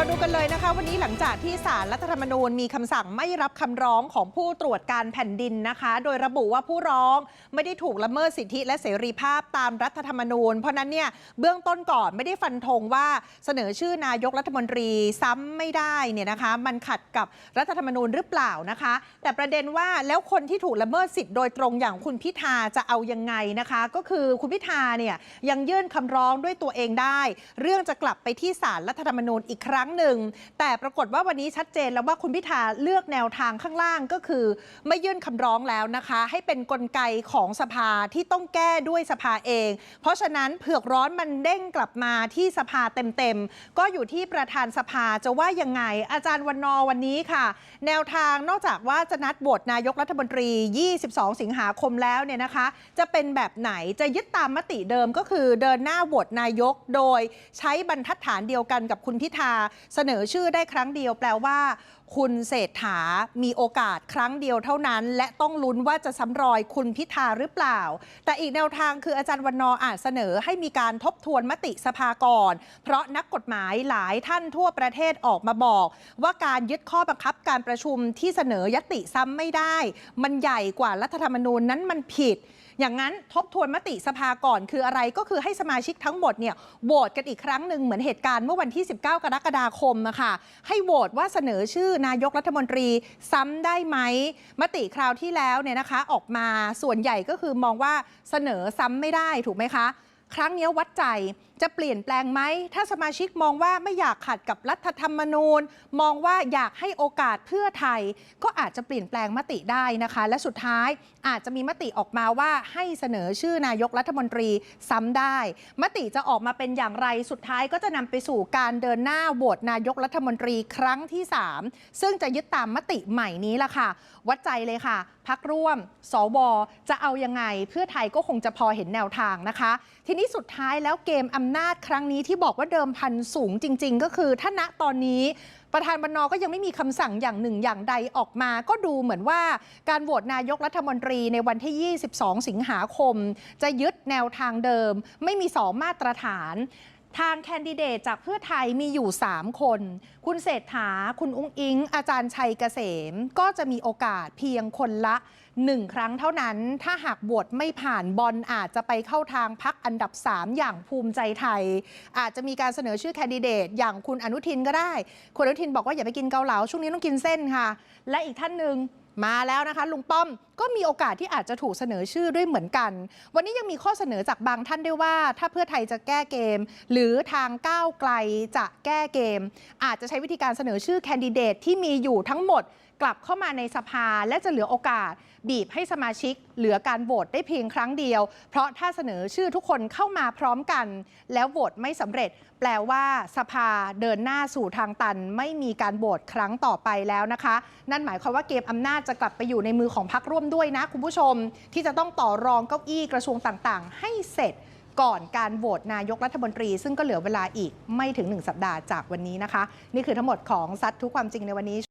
ราดูกันเลยนะคะวันนี้หลังจากที่ศาลรัฐธรรมนูญมีคำสั่งไม่รับคำร้องของผู้ตรวจการแผ่นดินนะคะ โดยระบุว่าผู้ร้องไม่ได้ถูกละเมิดสิทธิและเสรีภาพตามรัฐธรรมนูญ เพราะนั้นเนี่ยเบื้องต้นก่อนไม่ได้ฟันธงว่าเสนอชื่อนายกรัฐมนตรีซ้ำไม่ได้เนี่ยนะคะ มันขัดกับรัฐธรรมนูญหรือเปล่านะคะ แต่ประเด็นว่าแล้วคนที่ถูกละเมิดสิทธิโดยตรงอย่างคุณพิธาจะเอายังไงนะคะ ก็คือคุณพิธาเนี่ยยังยื่นคำร้องด้วยตัวเองได้ เรื่องจะกลับไปที่ศาลรัฐธรรมนูญอีกครั้งหนึ่ง แต่ปรากฏว่าวันนี้ชัดเจนแล้วว่าคุณพิธาเลือกแนวทางข้างล่างก็คือ ไม่ยื่นคำร้องแล้วนะคะ ให้เป็นนกลไกของสภาที่ต้องแก้ด้วยสภาเอง เพราะฉะนั้นเผือกร้อนมันเด้งกลับมาที่สภาเต็มๆ ก็อยู่ที่ประธานสภาจะว่ายังไง อาจารย์วันนอวันนี้ค่ะ แนวทางนอกจากว่าจะนัดโหวตนายกรัฐมนตรี 22 สิงหาคมแล้วเนี่ยนะคะ จะเป็นแบบไหนจะยึดตามมติเดิมก็คือเดินหน้าโหวตนายกโดยใช้บรรทัดฐานเดียวกันกับคุณพิธาเสนอชื่อได้ครั้งเดียวแปลว่า คุณเศรษฐามีโอกาสครั้งเดียวเท่านั้น และต้องลุ้นว่าจะซ้ำรอยคุณพิธาหรือเปล่า แต่อีกแนวทางคืออาจารย์วันนออาจเสนอให้มีการทบทวนมติสภาก่อน เพราะนักกฎหมายหลายท่านทั่วประเทศออกมาบอก ว่าการยึดข้อบังคับการประชุมที่เสนอยติซ้ำไม่ได้ มันใหญ่กว่ารัฐธรรมนูญนั้นมันผิด อย่างนั้นทบทวนมติสภาก่อนคืออะไรก็คือให้สมาชิกทั้งหมดเนี่ยโหวตกันอีกครั้งหนึ่งเหมือนเหตุการณ์เมื่อวันที่ 19 กรกฎาคมอะค่ะให้โหวตว่าเสนอชื่อนายกรัฐมนตรีซ้ำได้ไหมมติคราวที่แล้วเนี่ยนะคะออกมาส่วนใหญ่ก็คือมองว่าเสนอซ้ำไม่ได้ถูกไหมคะ ครั้งนี้วัดใจ จะเปลี่ยนแปลงไหม ถ้าสมาชิกมองว่าไม่อยากขัดกับรัฐธรรมนูญ มองว่าอยากให้โอกาสเพื่อไทย ก็อาจจะเปลี่ยนแปลงมติได้นะคะ และสุดท้ายอาจจะมีมติออกมาว่าให้เสนอชื่อนายกรัฐมนตรีซ้ำได้ มติจะออกมาเป็นอย่างไรสุดท้ายก็จะนำไปสู่การเดินหน้าโหวตนายกรัฐมนตรีครั้งที่ 3 ซึ่งจะยึดตามมติใหม่นี้ละค่ะ วัดใจเลยค่ะ พักร่วม สวจะเอายังไง เพื่อไทยก็คงจะพอเห็นแนวทางนะคะ ทีนี้สุดท้ายแล้วเกมอำนาจครั้งนี้ที่บอกว่าเดิมพันสูงจริง ๆ ก็คือถ้าณตอนนี้ประธานบรรนอก็ยังไม่มีคำสั่งอย่างหนึ่งอย่างใดออกมา ก็ดูเหมือนว่าการโหวตนายกรัฐมนตรีในวันที่ 22 สิงหาคม จะยึดแนวทางเดิม ไม่มีสองมาตรฐาน ทางแคนดิเดตจากเพื่อไทยมีอยู่ 3 คน คุณเศรษฐา คุณอุ้งอิง อาจารย์ชัยเกษม ก็จะมีโอกาสเพียงคนละ 1 ครั้งเท่านั้น ถ้าหากโหวตไม่ผ่านบอลอาจจะไปเข้าทางพักอันดับ 3 อย่างภูมิใจไทย อาจจะมีการเสนอชื่อแคนดิเดต อย่างคุณอนุทินก็ได้ คุณอนุทินบอกว่าอย่าไปกินเกาเหลาช่วงนี้ต้องกินเส้นค่ะ และอีกท่านหนึ่ง มาแล้วนะคะลุงป้อมก็มีโอกาสที่อาจจะถูกเสนอชื่อด้วยเหมือนกัน วันนี้ยังมีข้อเสนอจากบางท่านด้วยว่า ถ้าเพื่อไทยจะแก้เกม หรือทางก้าวไกลจะแก้เกม อาจจะใช้วิธีการเสนอชื่อแคนดิเดตที่มีอยู่ทั้งหมด กลับเข้ามาในสภาและจะเหลือโอกาส บีบให้สมาชิก เหลือการโหวตได้เพียงครั้งเดียว เพราะถ้าเสนอชื่อทุกคนเข้ามาพร้อมกัน แล้วโหวตไม่สำเร็จ แปลว่าสภาเดินหน้าสู่ทางตัน ไม่มีการโหวตครั้งต่อไปแล้วนะคะ นั่นหมายความว่าเกมอำนาจจะกลับไปอยู่ในมือของพรรคร่วมด้วยนะคุณผู้ชม ที่จะต้องต่อรองเก้าอี้กระทรวงต่างๆ ให้เสร็จก่อนการโหวตนายกรัฐมนตรี ซึ่งก็เหลือเวลาอีกไม่ถึง 1 สัปดาห์จากวันนี้นะคะ นี่คือทั้งหมดของซัดทุกความจริงในวันนี้